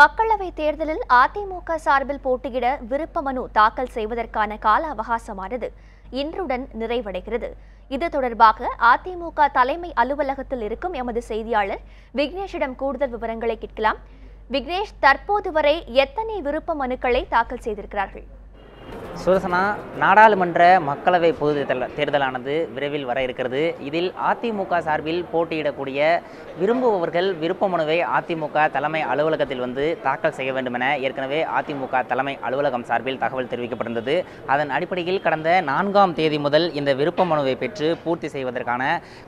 மக்களவை தேர்தலில் அதிமுக சார்பில் போட்டியிட விருப்ப மனு தாக்கல் செய்வதற்கான கால அவகாசமானது இன்றுடன் நிறைவடைகிறது. இது தொடர்பாக அதிமுக தலைமை அலுவலகத்தில் இருக்கும் எமது செய்தியாளர் விக்னேஷிடம் கூடுதல் விவரங்களை கேட்கலாம். விக்னேஷ் தற்போது வரை எத்தனை விருப்ப மனுக்களை தாக்கல் செய்திருக்கிறார்கள்? சுரசனா நாடாளுமன்ற மக்களவை பொது தேர்தல் தேர்தலானது விரைவில் வர இருக்கிறது. இதில் அதிமுக சார்பில் போட்டியிடக்கூடிய விரும்புபவர்கள் விருப்ப மனுவை அதிமுக தலைமை அலுவலகத்தில் வந்து தாக்கல் செய்ய வேண்டும் என ஏற்கனவே அதிமுக தலைமை அலுவலகம் சார்பில் தகவல் தெரிவிக்கப்பட்டிருந்தது. அதன் அடிப்படையில் கடந்த நான்காம் தேதி முதல் இந்த விருப்ப மனுவை பெற்று பூர்த்தி செய்வதற்கான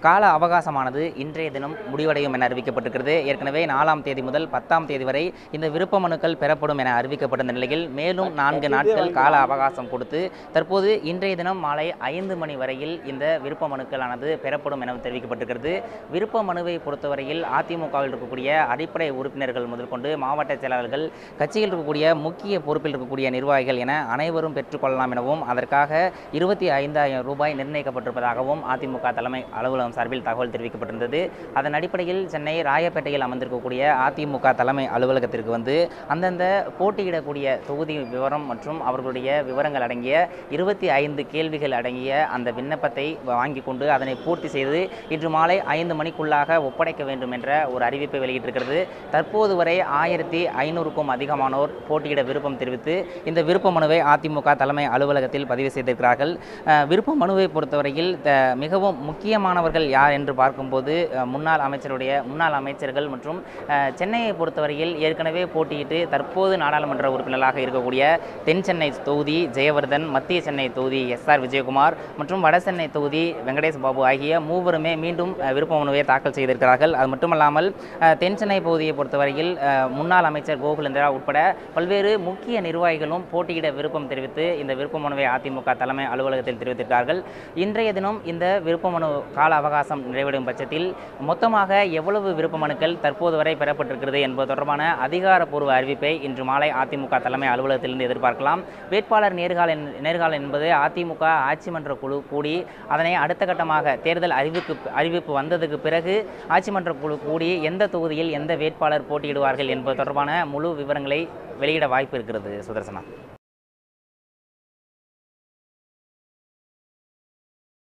கால அவகாசமானது இன்றைய தினம் முடிவடையும் என அறிவிக்கப்பட்டிருக்கிறது. ஏற்கனவே நாலாம் தேதி முதல் பத்தாம் தேதி வரை இந்த விருப்ப மனுக்கள் பெறப்படும் என அறிவிக்கப்பட்டிருந்த நிலையில் மேலும் நான்கு நாட்கள் கால அவகாசம் கொடுத்து தற்போது இன்றைய தினம் மாலை ஐந்து மணி வரையில் இந்த விருப்ப மனுக்களானது பெறப்படும் என தெரிவிக்கப்பட்டிருக்கிறது. விருப்ப மனுவை பொறுத்தவரையில் அதிமுகவில் இருக்கக்கூடிய அடிப்படை உறுப்பினர்கள் முதல் கொண்டு மாவட்ட செயலாளர்கள் கட்சியில் இருக்கக்கூடிய முக்கிய பொறுப்பில் இருக்கக்கூடிய நிர்வாகிகள் என அனைவரும் பெற்றுக்கொள்ளலாம் எனவும் அதற்காக இருபத்தி ஐந்தாயிரம் ரூபாய் நிர்ணயிக்கப்பட்டிருப்பதாகவும் அதிமுக தலைமை அலுவலகம் சார்பில் தகவல் தெரிவிக்கப்பட்டிருந்தது. அதன் அடிப்படையில் சென்னை ராயப்பேட்டையில் அமர்ந்திருக்கக்கூடிய அதிமுக தலைமை அலுவலகத்திற்கு வந்து அந்தந்த போட்டியிடக்கூடிய தொகுதி விவரம் மற்றும் அவர்களுடைய விவரங்கள் அடங்கிய இருபத்தி ஐந்து கேள்விகள் அடங்கிய அந்த விண்ணப்பத்தை வாங்கி கொண்டு அதனை பூர்த்தி செய்து இன்று மாலை ஐந்து மணிக்குள்ளாக ஒப்படைக்க வேண்டும் என்ற ஒரு அறிவிப்பை வெளியிட்டிருக்கிறது. தற்போது வரை ஆயிரத்தி ஐநூறுக்கும் அதிகமானோர் போட்டியிட விருப்பம் தெரிவித்து இந்த விருப்ப மனுவை அதிமுக தலைமை அலுவலகத்தில் பதிவு செய்திருக்கிறார்கள். விருப்ப மனுவை பொறுத்தவரையில் மிகவும் முக்கியமானவர்கள் யார் என்று பார்க்கும்போது முன்னாள் அமைச்சருடைய முன்னாள் அமைச்சர்கள் மற்றும் சென்னையை பொறுத்தவரையில் ஏற்கனவே போட்டியிட்டு தற்போது நாடாளுமன்ற உறுப்பினராக இருக்கக்கூடிய தென் சென்னை தொகுதி ஜெயவர்தன் மத்திய சென்னை தொகுதி எஸ் ஆர் விஜயகுமார் மற்றும் வட சென்னை தொகுதி வெங்கடேஷ் பாபு ஆகிய மூவருமே மீண்டும் விருப்ப மனுவை தாக்கல் செய்திருக்கிறார்கள். அது மட்டுமல்லாமல் தென் சென்னை பகுதியை பொறுத்தவரையில் முன்னாள் அமைச்சர் கோகுலேந்திரா உட்பட பல்வேறு முக்கிய நிர்வாகிகளும் போட்டியிட விருப்பம் தெரிவித்து இந்த விருப்ப மனுவை அதிமுக தலைமை அலுவலகத்தில் தெரிவித்திருக்கிறார்கள். இன்றைய தினம் இந்த விருப்ப மனு கால அவகாசம் நிறைவடையும் பட்சத்தில் மொத்தமாக எவ்வளவு விருப்ப மனுக்கள் தற்போது வரை பெறப்பட்டிருக்கிறது என்பது தொடர்பான அதிகாரப்பூர்வ அறிவிப்பை இன்று மாலை அதிமுக தலைமை அலுவலகத்திலிருந்து எதிர்பார்க்கலாம். வேட்பாளர் நேர்கால நேர்காலம் என்பது அதிமுக ஆட்சி மன்ற குழு கூடி அதனை அடுத்த கட்டமாக தேர்தல் அறிவிப்பு அறிவிப்பு வந்ததுக்கு பிறகு ஆட்சி மன்ற குழு கூடி எந்த தொகுதியில் எந்த வேட்பாளர் போட்டியிடுவார்கள் என்பது தொடர்பான முழு விவரங்களை வெளியிட வாய்ப்பு இருக்கிறது சுதர்சனா.